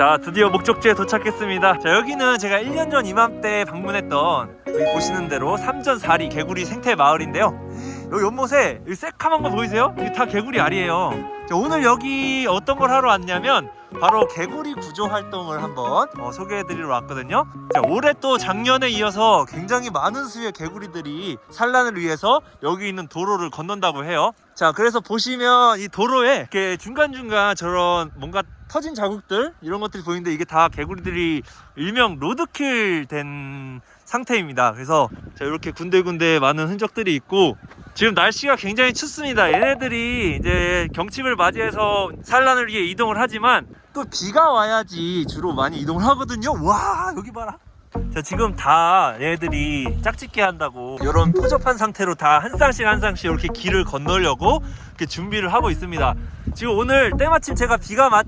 자 드디어 목적지에 도착했습니다. 자 여기는 제가 1년 전 이맘때 방문했던 여기 보시는 대로 삼전사리 개구리 생태 마을인데요 여기 연못에 이 새카만 거 보이세요? 이게 다 개구리 알이에요. 자, 오늘 여기 어떤 걸 하러 왔냐면 바로 개구리 구조 활동을 한번 어, 소개해드리러 왔거든요. 자, 올해 또 작년에 이어서 굉장히 많은 수의 개구리들이 산란을 위해서 여기 있는 도로를 건넌다고 해요. 자 그래서 보시면 이 도로에 이렇게 중간중간 저런 뭔가 터진 자국들 이런 것들이 보이는데 이게 다 개구리들이 일명 로드킬 된 상태입니다. 그래서 자 이렇게 군데군데 많은 흔적들이 있고 지금 날씨가 굉장히 춥습니다. 얘네들이 이제 경칩을 맞이해서 산란을 위해 이동을 하지만 또 비가 와야지 주로 많이 이동을 하거든요. 와 여기 봐라. 자 지금 다 얘네들이 짝짓기 한다고 이런 포접한 상태로 다 한 쌍씩 한 쌍씩 이렇게 길을 건너려고 이렇게 준비를 하고 있습니다. 지금 오늘 때마침 제가 비가 맞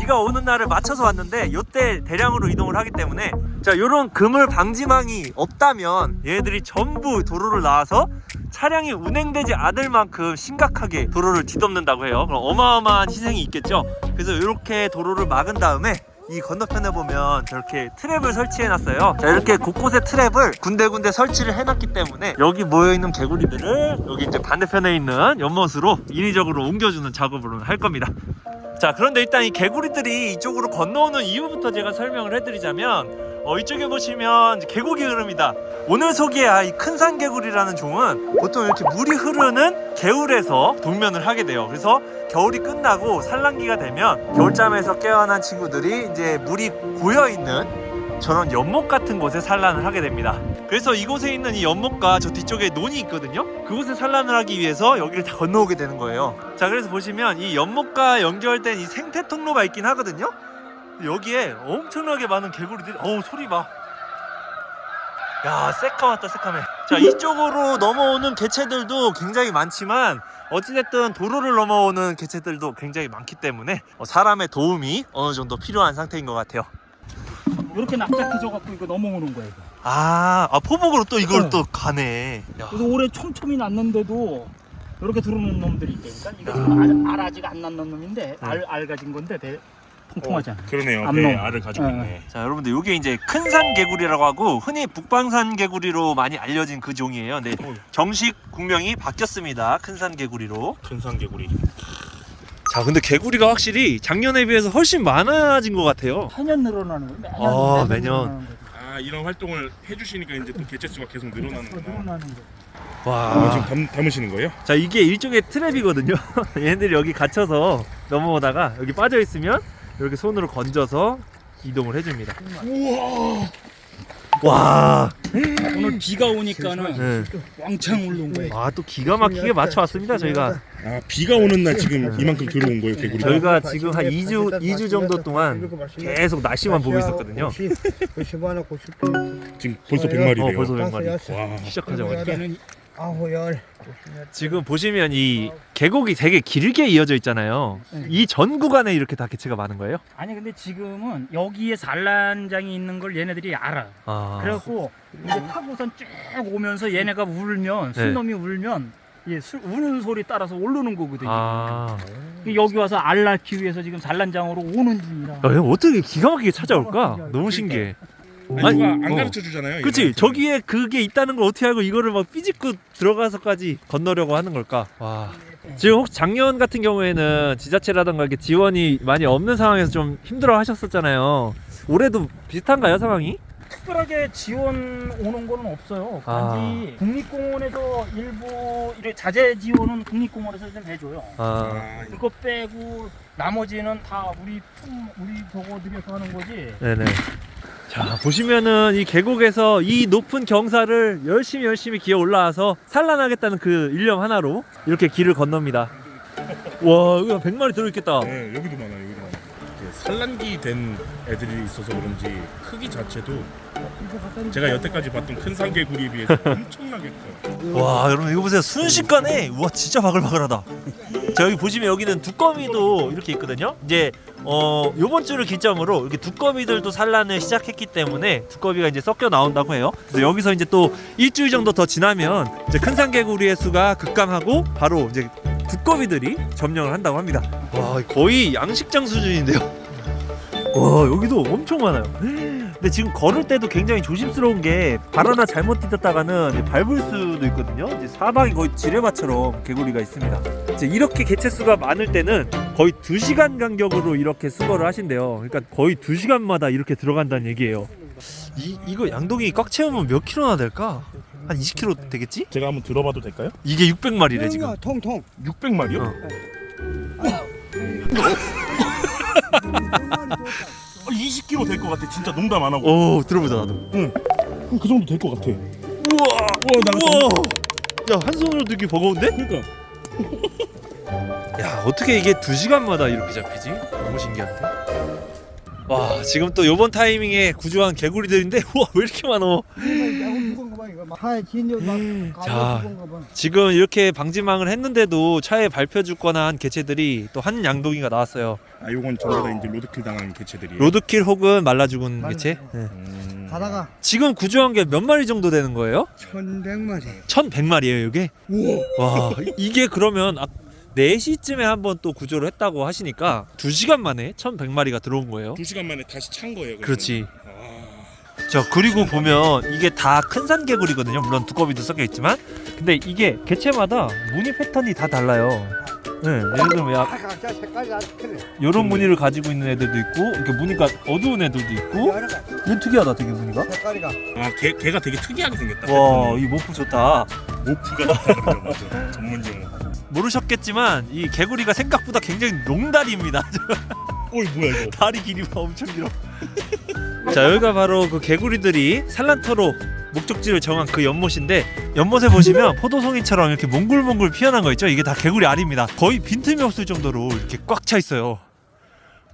비가 오는 날을 맞춰서 왔는데 요때 대량으로 이동을 하기 때문에 자 요런 그물 방지망이 없다면 얘네들이 전부 도로를 나와서 차량이 운행되지 않을 만큼 심각하게 도로를 뒤덮는다고 해요. 그럼 어마어마한 희생이 있겠죠? 그래서 이렇게 도로를 막은 다음에 이 건너편에 보면 저렇게 트랩을 설치해 놨어요. 자 이렇게 곳곳에 트랩을 군데군데 설치를 해 놨기 때문에 여기 모여있는 개구리들을 여기 이제 반대편에 있는 연못으로 인위적으로 옮겨주는 작업을 할 겁니다. 자 그런데 일단 이 개구리들이 이쪽으로 건너오는 이유부터 제가 설명을 해드리자면 어, 이쪽에 보시면 계곡이 흐릅니다. 오늘 소개할 이 큰산 개구리라는 종은 보통 이렇게 물이 흐르는 개울에서 동면을 하게 돼요. 그래서 겨울이 끝나고 산란기가 되면 겨울잠에서 깨어난 친구들이 이제 물이 고여 있는 저런 연못 같은 곳에 산란을 하게 됩니다. 그래서 이곳에 있는 이 연못과 저 뒤쪽에 논이 있거든요. 그곳에 산란을 하기 위해서 여기를 다 건너오게 되는 거예요. 자, 그래서 보시면 이 연못과 연결된 이 생태 통로가 있긴 하거든요. 여기에 엄청나게 많은 개구리들이 어우 소리 봐. 야, 새까맣다 새까매. 자, 이쪽으로 넘어오는 개체들도 굉장히 많지만 어찌됐든 도로를 넘어오는 개체들도 굉장히 많기 때문에 어, 사람의 도움이 어느 정도 필요한 상태인 것 같아요. 이렇게 납작해져 갖고 이거 넘어오는 거야 이거. 아, 아 포복으로 또 이걸 어. 또 가네. 야. 그래서 올해 촘촘히 났는데도 이렇게 들어오는 놈들이 있다니까 이거 지금 알, 알 아직 안 낳는 놈인데 알, 알 가진 건데 배 통통하잖아 그러네요. 암놈. 네, 알을 가지고 어. 있네. 자, 여러분들 이게 이제 큰산 개구리라고 하고 흔히 북방산 개구리로 많이 알려진 그 종이에요. 근데 어. 정식 국명이 바뀌었습니다. 큰산 개구리로. 큰산 개구리. 자, 근데 개구리가 확실히 작년에 비해서 훨씬 많아진 것 같아요. 매년 늘어나는 거야 매년 아, 매년. 늘어나는 거야. 아 이런 활동을 해주시니까 이제 또 개체 수가 계속 어, 늘어나는구나. 늘어나는 아, 와. 지금 담, 담으시는 거예요? 자 이게 일종의 트랩이거든요 얘네들이 여기 갇혀서 넘어오다가 여기 빠져 있으면 이렇게 손으로 건져서 이동을 해줍니다 우와. 와, 오늘 비가 오니까는 네. 왕창 올라온 거야 와, 또 기가 막히게 맞춰 왔습니다 저희가 아 비가 오는 날 지금 이만큼 들어온 거예요 개구리가. 저희가 지금 한 2주 2주 정도 동안 계속 날씨만 보고 있었거든요 지금 벌써 100마리래요. 어, 벌써 100마리 와. 시작하자마자 아홉 열. 지금 보시면 이 계곡이 되게 길게 이어져 있잖아요. 이전 구간에 이렇게 다 개체가 많은 거예요? 아니 근데 지금은 여기에 산란장이 있는 걸 얘네들이 알아. 아, 그래갖고 이제 타고선 쭉 오면서 얘네가 울면 네. 순놈이 울면 이 수- 우는 소리 따라서 오르는 거거든요. 아, 여기 와서 알 낳기 위해서 지금 산란장으로 오는 중이라. 야, 얘 어떻게 기가 막히게 찾아올까? 너무 신기해. 아니, 누가 아니, 안 어. 가르쳐 주잖아요. 그치. 저기에 그게 있다는 걸 어떻게 알고 이거를 막 삐집고 들어가서까지 건너려고 하는 걸까 와 지금 혹시 작년 같은 경우에는 지자체라던가 이렇게 지원이 많이 없는 상황에서 좀 힘들어 하셨었잖아요 올해도 비슷한가요 상황이? 특별하게 지원 오는 거는 없어요. 아. 단지 국립공원에서 일부 자재 지원은 국립공원에서 좀 해줘요. 아, 아, 그거 빼고 나머지는 다 우리 품 우리 저거 들여서 하는 거지. 네네 자 보시면은 이 계곡에서 이 높은 경사를 열심히 열심히 기어 올라와서 산란하겠다는 그 일념 하나로 이렇게 길을 건넙니다 와 여기 한 100마리 들어있겠다 네 여기도 많아요. 여기도 많아요. 그 산란기 된 애들이 있어서 그런지 크기 자체도 제가 여태까지 봤던 큰 산개구리에 비해서 엄청나게 커요. 와 여러분 이거 보세요 순식간에 우와 진짜 바글바글하다 자 여기 보시면 여기는 두꺼비도 이렇게 있거든요 이제 어 요번 주를 기점으로 이렇게 두꺼비들도 산란을 시작했기 때문에 두꺼비가 이제 섞여 나온다고 해요. 그래서 여기서 이제 또 일주일 정도 더 지나면 이제 큰 산개구리의 수가 급감하고 바로 이제 두꺼비들이 점령을 한다고 합니다. 와 거의 양식장 수준인데요. 와 여기도 엄청 많아요 근데 지금 걸을 때도 굉장히 조심스러운 게 발 하나 잘못 디뎠다가는 밟을 수도 있거든요. 이제 사방이 거의 지뢰밭처럼 개구리가 있습니다. 이제 이렇게 개체 수가 많을 때는 거의 2시간 간격으로 이렇게 수거를 하신대요. 그러니까 거의 2시간마다 이렇게 들어간다는 얘기예요. 이 이거 양동이 꽉 채우면 몇 킬로나 될까? 한 20킬로 되겠지? 제가 한번 들어봐도 될까요? 이게 600마리래 지금. 통통. 600마리요? 어. 20kg 될 것 같아. 진짜 농담 안 하고. 오 들어보자 나도. 그럼 그 정도 될 것 같아. 우와 우와 나갔다. 우와. 야한 손으로 들기 버거운데? 그러니까 야 어떻게 이게 두 시간마다 이렇게 잡히지? 너무 신기한데. 와 지금 또 요번 타이밍에 구조한 개구리들인데 우와 왜 이렇게 많어? 하에 진여 자. 지금 이렇게 방지망을 했는데도 차에 밟혀 죽거나 한 개체들이 또 한 양동이가 나왔어요. 아 요건 전부 다 이제 로드킬 당한 개체들이에요. 로드킬 혹은 말라 죽은 말라 개체. 죽은. 네. 음... 가다가 지금 구조한 게 몇 마리 정도 되는 거예요? 천백 마리. 1,100마리예요 이게. 우와. 와 이게 그러면 아, 4시쯤에 한번 또 구조를 했다고 하시니까 2시간 만에 1,100마리가 들어온 거예요. 2 시간 만에 다시 찬 거예요. 그러면? 그렇지. 아... 자 그리고 보면 이게 다 큰 산개구리거든요 물론 두꺼비도 섞여 있지만 근데 이게 개체마다 무늬 패턴이 다 달라요 네, 예를 들면 야, 각자 색깔이 아주 그래. 이런 무늬를 가지고 있는 애들도 있고 이렇게 무늬가 어두운 애들도 있고 여러 가지. 얘 특이하다 되게 무늬가 색깔이가. 아, 걔, 걔가 되게 특이하게 생겼다. 와 이 모프 좋다 모프가 맞아. 전문 용어. 모르셨겠지만 이 개구리가 생각보다 굉장히 농다리입니다 어이 뭐야 이거? 다리 길이가 엄청 길어 자 여기가 바로 그 개구리들이 산란터로 목적지를 정한 그 연못인데 연못에 보시면 포도송이처럼 이렇게 몽글몽글 피어난 거 있죠? 이게 다 개구리 알입니다. 거의 빈틈이 없을 정도로 이렇게 꽉 차 있어요.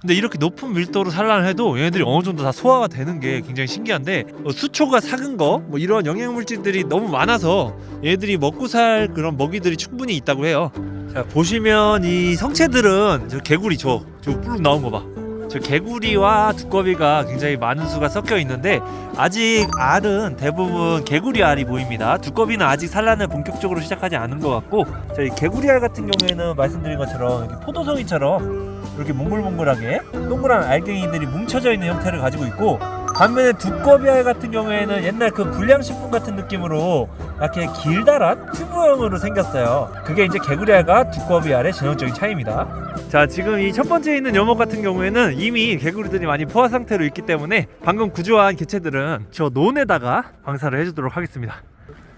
근데 이렇게 높은 밀도로 산란을 해도 얘네들이 어느 정도 다 소화가 되는 게 굉장히 신기한데 어, 수초가 삭은 거 뭐 이런 영양물질들이 너무 많아서 얘네들이 먹고 살 그런 먹이들이 충분히 있다고 해요. 자 보시면 이 성체들은 저 개구리 저, 저 뿔룩 나온 거봐 저 개구리와 두꺼비가 굉장히 많은 수가 섞여 있는데 아직 알은 대부분 개구리 알이 보입니다. 두꺼비는 아직 산란을 본격적으로 시작하지 않은 것 같고 저희 개구리 알 같은 경우에는 말씀드린 것처럼 포도송이처럼 이렇게 몽글몽글하게 동그란 알갱이들이 뭉쳐져 있는 형태를 가지고 있고 반면에 두꺼비 알 같은 경우에는 옛날 그 불량식품 같은 느낌으로 이렇게 길다란 튜브형으로 생겼어요. 그게 이제 개구리 알과 두꺼비 알의 전형적인 차이입니다. 자 지금 이 첫 번째 있는 연못 같은 경우에는 이미 개구리들이 많이 포화 상태로 있기 때문에 방금 구조한 개체들은 저 논에다가 방사를 해주도록 하겠습니다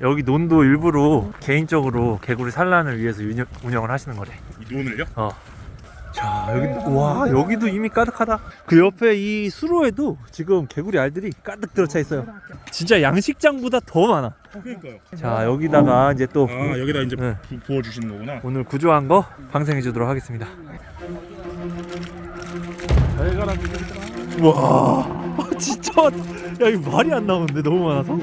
여기 논도 일부러 개인적으로 개구리 산란을 위해서 운영, 운영을 하시는 거래 이 논을요? 자 여기 와 여기도 이미 가득하다 그 옆에 이 수로에도 지금 개구리 알들이 가득 들어차 있어요 진짜 양식장보다 더 많아 그러니까요. 자 여기다가 이제 또 아 여기다 이제 네. 부, 부어주시는 거구나. 오늘 구조한 거 방생해 주도록 하겠습니다. 와 진짜 야 이거 말이 안 나오는데 너무 많아서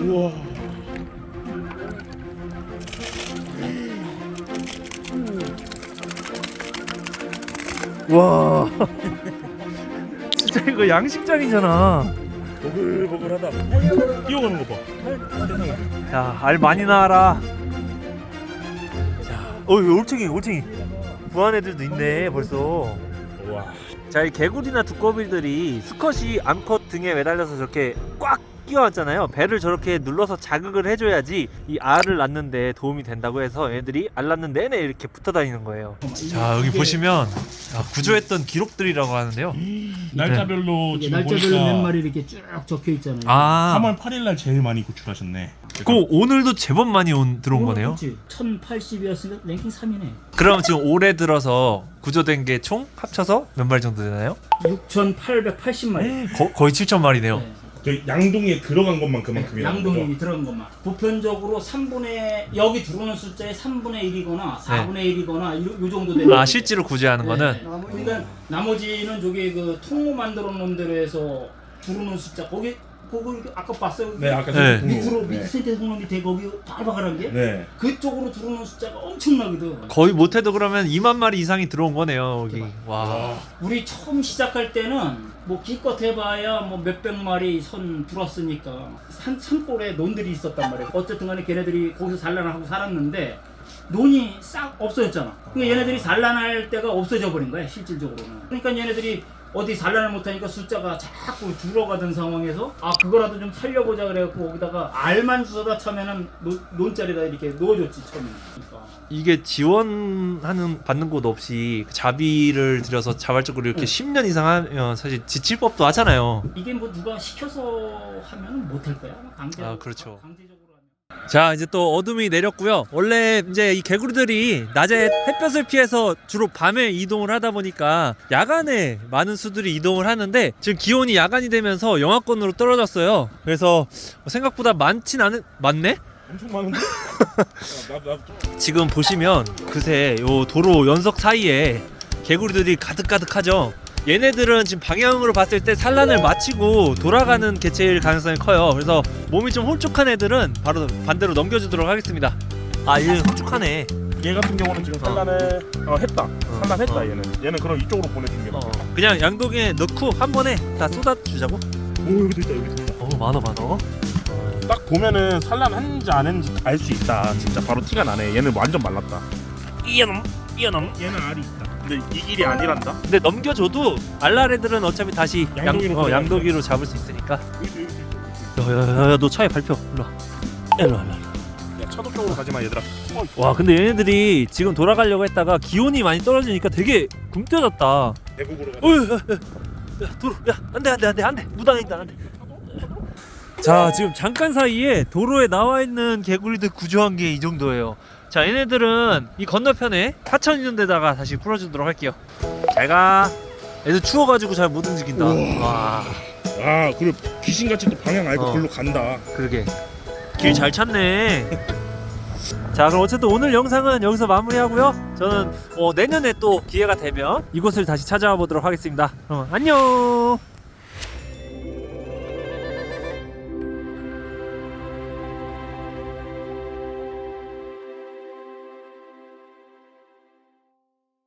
우와. 와 진짜 이거 양식장이잖아 보글보글하다. 뛰어가는 거 봐. 야알 많이 나와라 자 어이 올챙이 올챙이 부한 애들도 있네 벌써 우와. 자 이 개구리나 두꺼비들이 수컷이 암컷 등에 매달려서 저렇게 꽉 끼워왔잖아요 배를 저렇게 눌러서 자극을 해줘야지 이 알을 낳는데 도움이 된다고 해서 얘들이 알 낳는 내내 이렇게 붙어 다니는 거예요 자 여기 보시면 구조했던 기록들이라고 하는데요 날짜별로 이게 지금 날짜별로 보니까 몇 마리 이렇게 쭉 적혀 있잖아요. 아 3월 8일 날 제일 많이 구출하셨네. 그럼 오늘도 제법 많이 온 들어온 거네요. 1080이었으니까 랭킹 3위네. 그럼 지금 올해 들어서 구조된 게 총 합쳐서 몇 마리 정도 되나요? 6,880마리. 거, 거의 7천 마리네요. 네. 저 양동이에 들어간 것만 그만큼이라는 양동이 거죠? 들어간 것만 보편적으로 3분의 여기 들어오는 숫자의 3분의 1이거나 4분의 1이거나 요, 요 정도 되는 아 실제로 구제하는 거는 네. 그러니까 나머지는 저기 그 통로 만들어 놓은 대로 해서 들어오는 숫자 거기 거기 아까 봤어요 네 아까 네. 저 밑으로 네. 밑 센터 통로 밑에 거기 바글바글한 게 네. 그쪽으로 들어오는 숫자가 엄청나거든 거의 못해도 그러면 2만 마리 이상이 들어온 거네요 여기. 와. 와. 우리 처음 시작할 때는 뭐 기껏 해봐야 뭐 몇백 마리 선 들었으니까 산, 산골에 논들이 있었단 말이에요. 어쨌든 간에 걔네들이 거기서 산란을 하고 살았는데 논이 싹 없어졌잖아. 그러니까 얘네들이 산란할 때가 없어져 버린 거야 실질적으로는. 그러니까 얘네들이 어디 산란을 못하니까 숫자가 자꾸 줄어가던 상황에서 아 그거라도 좀 살려보자 그래갖고 거기다가 알만 주워다 차면은 논, 논자리에다 이렇게 넣어줬지 처음에 그러니까. 이게 지원하는 받는 곳 없이 그 자비를 들여서 자발적으로 이렇게 응. 10년 이상 하면 사실 지칠 법도 하잖아요. 이게 뭐 누가 시켜서 하면 못할 거야 강제 아, 그렇죠. 강제적으로 하면 자 이제 또 어둠이 내렸고요. 원래 이제 이 개구리들이 낮에 햇볕을 피해서 주로 밤에 이동을 하다 보니까 야간에 많은 수들이 이동을 하는데 지금 기온이 야간이 되면서 영하권으로 떨어졌어요. 그래서 생각보다 많진 않은 많네? 엄청 많은데? 지금 보시면 그새 요 도로 연석 사이에 개구리들이 가득가득하죠. 얘네들은 지금 방향으로 봤을 때 산란을 마치고 돌아가는 개체일 가능성이 커요. 그래서 몸이 좀 홀쭉한 애들은 바로 반대로 넘겨주도록 하겠습니다. 아, 얘 홀쭉하네. 얘 같은 경우는 지금 어. 산란을 어, 했다. 산란했다 어. 얘는. 얘는 그럼 이쪽으로 보내준 게. 어. 그냥 양동이에 넣고 한 번에 다 쏟아주자고. 오 여기도 있다 여기도 있다. 어, 많아 많아. 딱 보면은 산란했는지 안 했는지 알 수 있다. 진짜 바로 티가 나네. 얘는 완전 말랐다. 이놈, 이놈. 얘는 알이 있다. 근데 이 길이 아니란다. 근데 넘겨줘도 알라레들은 어차피 다시 양, 양동이로 어. 양동이로 잡을 수 있으니까. 여기 여기 여기. 야야야, 너 차에 밟혀. 일로 와. 일로 와. 일로 와. 야 차도 쪽으로 가지 마 얘들아. 어, 와 근데 얘네들이 지금 돌아가려고 했다가 기온이 많이 떨어지니까 되게 굶뜨졌다. 대국으로 가. 어휴, 야, 야, 야, 도로, 야, 안 돼, 안 돼, 안 돼, 안 돼, 무당이다, 안 돼. 자, 지금 잠깐 사이에 도로에 나와 있는 개구리들 구조한 게 이 정도예요. 자, 얘네들은 이 건너편에 하천 있는 데다가 다시 풀어주도록 할게요. 잘 가. 애들 추워가지고 잘 못 움직인다. 와, 아 그리고 귀신같이 또 방향 알고 어. 글로 간다. 그러게. 길 잘 찾네. 자, 그럼 어쨌든 오늘 영상은 여기서 마무리하고요. 저는 어, 내년에 또 기회가 되면 이곳을 다시 찾아와 보도록 하겠습니다. 그럼 안녕.